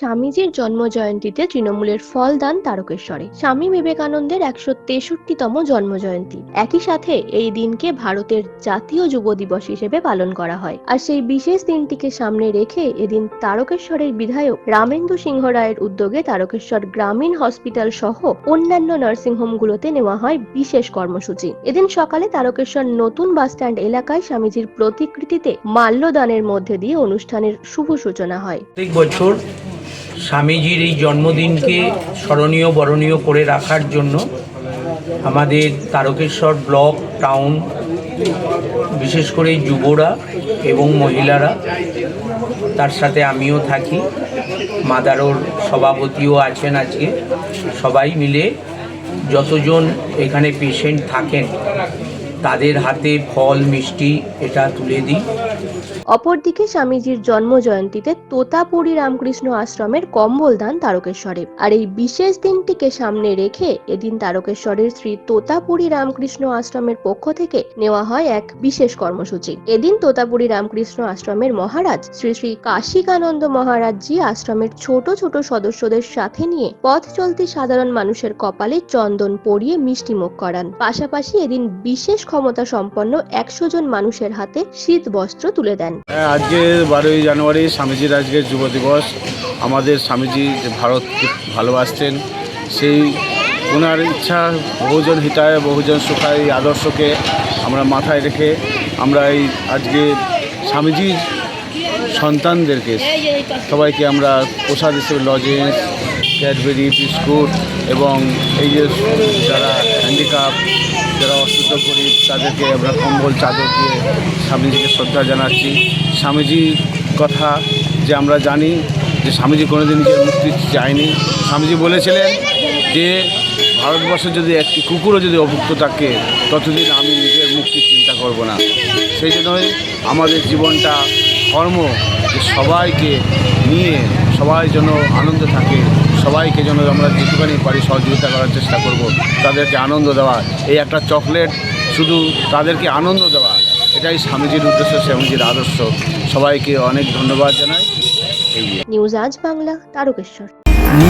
স্বামীজির জন্মজয়ন্তীতে তৃণমূলের ফল দান তারকেশ্বরে। স্বামী বিবেকানন্দের একশো তেষট্টিতম জন্মজয়ন্তী। একই সাথে এই দিনকে ভারতের জাতীয় যুব দিবস হিসেবে পালন করা হয়। আর সেই বিশেষ দিনটিকে সামনে রেখে এদিন তারকেশ্বরের বিধায়ক রামেন্দু সিংহ রায়ের উদ্যোগে তারকেশ্বর গ্রামীণ হসপিটাল সহ অন্যান্য নার্সিংহোমগুলোতে নেওয়া হয় বিশেষ কর্মসূচি। এদিন সকালে তারকেশ্বর নতুন বাসস্ট্যান্ড এলাকায় স্বামীজির প্রতিকৃতিতে মাল্যদানের মধ্যে দিয়ে অনুষ্ঠানের শুভ সূচনা হয়। স্বামীজির এই জন্মদিনকে স্মরণীয়, বরণীয় করে রাখার জন্য আমাদের তারকেশ্বর ব্লক টাউন, বিশেষ করে যুবরা এবং মহিলারা, তার সাথে আমিও থাকি। মাদারোর সভাপতিও আছেন আজকে। সবাই মিলে যতজন এখানে পেশেন্ট থাকেন তাদের হাতে ফল, মিষ্টি, এটা তুলে দিই। অপরদিকে স্বামীজির জন্ম জয়ন্তীতে তোতাপুরী রামকৃষ্ণ আশ্রমের কম্বল দান তারকেশ্বরে। আর এই বিশেষ দিনটিকে সামনে রেখে এদিন তারকেশ্বরের শ্রী তোতাপুরী রামকৃষ্ণ আশ্রমের পক্ষ থেকে নেওয়া হয় এক বিশেষ কর্মসূচি। এদিন তোতাপুরী রামকৃষ্ণ আশ্রমের মহারাজ শ্রী শ্রী কাশিকানন্দ মহারাজজি আশ্রমের ছোট ছোট সদস্যদের সাথে নিয়ে পথ চলতি সাধারণ মানুষের কপালে চন্দন পরিয়ে মিষ্টিমুখ করান। পাশাপাশি এদিন বিশেষ ক্ষমতা সম্পন্ন একশো জন মানুষের হাতে শীত বস্ত্র তুলে দেন। হ্যাঁ, আজকে বারোই জানুয়ারি স্বামীজির আজকে যুব দিবস। আমাদের স্বামীজি যে ভারতকে ভালোবাসতেন সেই ওনার ইচ্ছা বহুজন হিতায় বহুজন সুখায় আদর্শকে আমরা মাথায় রেখে আমরা এই আজকে স্বামীজির সন্তানদেরকে সবাইকে আমরা প্রসাদ হিসেবে লজেন্স ক্যাডবেরি বিস্কুট এবং এই যে যারা হ্যান্ডিক্যাপ যারা অসুস্থ গরিব, তাদেরকে আমরা কম্বল, চাদর দিয়ে স্বামীজিকে শ্রদ্ধা জানাচ্ছি। স্বামীজির কথা যে আমরা জানি, যে স্বামীজি কোনোদিন যে মুক্তি চায়নি। স্বামীজি বলেছিলেন যে, ভারতবর্ষে যদি একটি কুকুরও যদি অভুক্ত থাকে, ততদিন আমি নিজের মুক্তির চিন্তা করব না। সেই জন্যই আমাদের জীবনটা কর্ম যে সবাইকে নিয়ে সবাই যেন আনন্দ থাকে। সবাইকে যেন আমরা যেটুখানি পারি সহযোগিতা করার চেষ্টা করব, তাদেরকে আনন্দ দেওয়া, এই একটা চকলেট শুধু তাদেরকে আনন্দ দেওয়া, এটাই স্বামীজির উদ্দেশ্য, স্বামীজির আদর্শ। সবাইকে অনেক ধন্যবাদ জানাই। নিউজ আজ বাংলা, তারকেশ্বর।